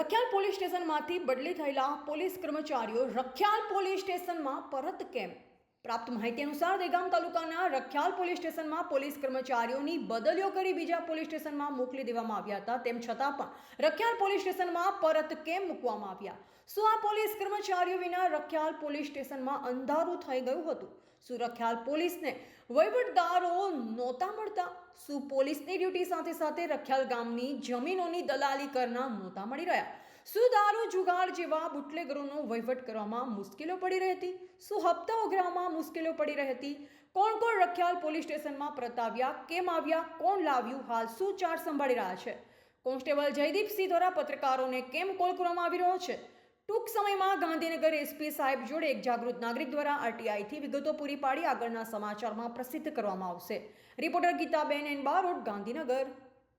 Rakhial police સ્ટેશનમાંથી બદલી થયેલા police કર્મચારીઓ રખિયાલ પોલીસ સ્ટેશનમાં પરત કેમ? પ્રાપ્ત માહિતી અનુસાર દેગામ તાલુકાના રખિયાલ પોલીસ સ્ટેશનમાં પોલીસ કર્મચારીઓની બદલીઓ કરી બીજા પોલીસ સ્ટેશનમાં મોકલી દેવામાં આવ્યા હતા. તેમ છતાં પણ રખિયાલ પોલીસ સ્ટેશનમાં પરત કેમ મૂકવામાં આવ્યા? શું આ પોલીસ કર્મચારીઓ વિના રખિયાલ પોલીસ સ્ટેશનમાં અંધારું થઈ ગયું હતું? શું રખિયાલ પોલીસને વહીવટદારો નહોતા મળતા? શું પોલીસની ડ્યુટી સાથે સાથે રખિયાલ ગામની જમીનોની દલાલી કરનાર નહોતા મળી રહ્યા? શું દારૂ જુગાર જેવા બુટલેગરોનો વહીવટ કરવામાં મુશ્કેલીઓ પડી રહી હતી. શું હપ્તા ઉઘરાવવામાં મુશ્કેલીઓ પડી રહી હતી. કોણ કોણ રખિયાલ પોલીસ સ્ટેશનમાં પ્રતાવ્યા, કેમ આવ્યા, કોણ લાવ્યું, હાલ શું ચાર્જ સંભાળી રહ્યા છે? કોન્સ્ટેબલ જયદીપસિંહ દ્વારા પત્રકારોને કેમ કોલ કરવામાં આવી રહ્યો છે? ટૂંક સમયમાં ગાંધીનગર એસપી સાહેબ જોડે એક જાગૃત નાગરિક દ્વારા આરટીઆઈથી વિગતો પૂરી પાડી આગળના સમાચારમાં પ્રસિદ્ધ કરવામાં આવશે. Reporter Gitaben N Barot, Gandhinagar.